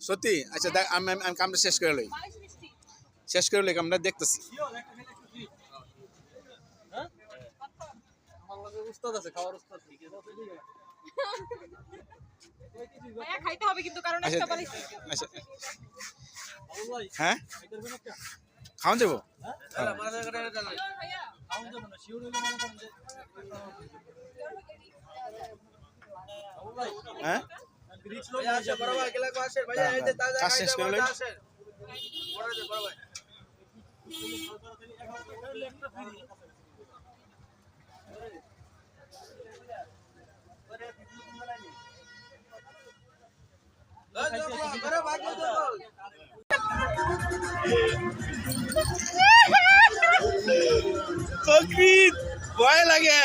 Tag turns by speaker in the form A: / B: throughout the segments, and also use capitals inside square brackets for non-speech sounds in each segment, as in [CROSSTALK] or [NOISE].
A: সত্যি? আচ্ছা দেখ আমি আমি- কামটা শেষ করে লই। শেষ করে লই কামটা দেখতেছি।
B: উস্তাদ আছে খাওয়ার উস্তাদ
C: খাইতে হবে কিন্তু কারণ
A: আচ্ছা
C: একটা
A: আচ্ছা। হ্যাঁ? খাওয়ান যাব? হ্যাঁ? কাজ শেষ করে লই প্রকৃত ভয় লাগে।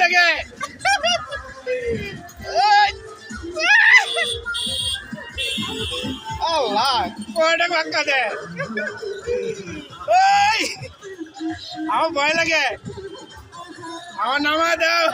A: লাগে! আল্লাহ কয়টা দে! আমার ভয় লাগে আমার নামা দাও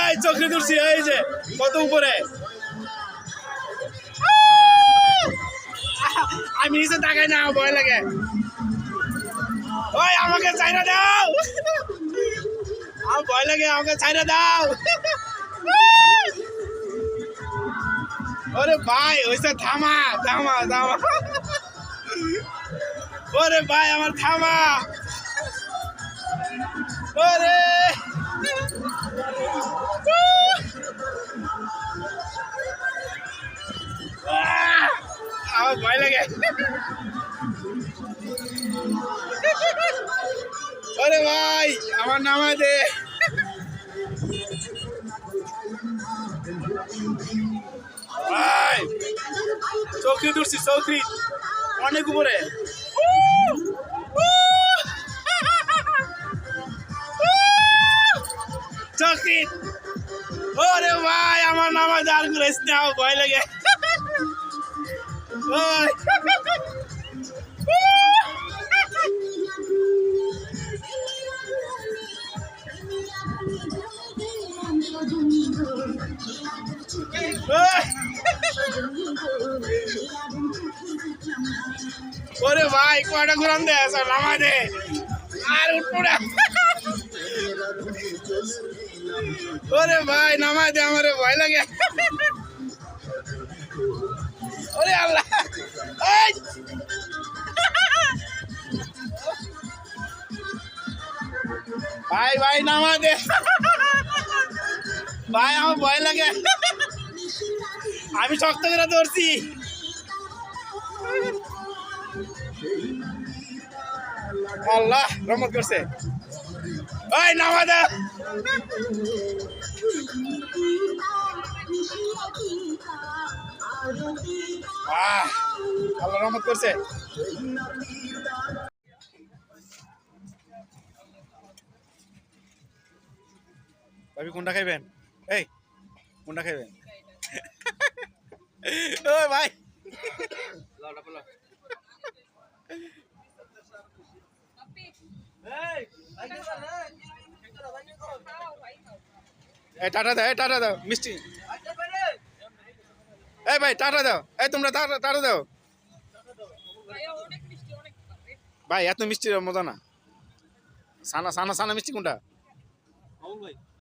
A: এই চোখে ধরছি, এই যে, কত উপরে? আমি নিচে তাকাই না, ভয় লাগে। ওই, আমাকে চাইরা দাও। আমার ভয় লাগে, আমাকে চাইরা দাও। ওরে ভাই, হইছে থামা থামা থামা। ওরে ভাই, আমার থামা। ওরে! আমার ভয় লাগে। ওরে ভাই, আমার নামা দে ভাই চৌকি ধরছি চৌকি অনেক উপরে। চৌকি ওরে ভাই, আমার নামা দাঁড় করেছ না ভয় লাগে! ওরে ভাই, কয়টা ঘুরান দে নামা দে। আর উঠবো না। ওরে ভাই নামা দে আমার, ভয় লাগে। ওরে আল্লাহ। ভাই ভাই নামা দে। ভাই, আমার ভয় লাগে। আমি শক্ত করে ধরছি। আল্লাহ, রহমত করছে। ওই নামা দে। আল্লাহ রহমত করছে। ভাবি কোনটা খাইবেন? এই কোনটা খাইবেন? [LAUGHS] ও ভাই। এই, টাটা দাও, এই, টাটা দাও, মিষ্টি। এই ভাই, টাটা দাও, এই, তোমরা টাটা টাটা দাও। ভাই, এত মিষ্টি মজা না। সানা সানা সানা মিষ্টি কোনটা?
B: ভাই।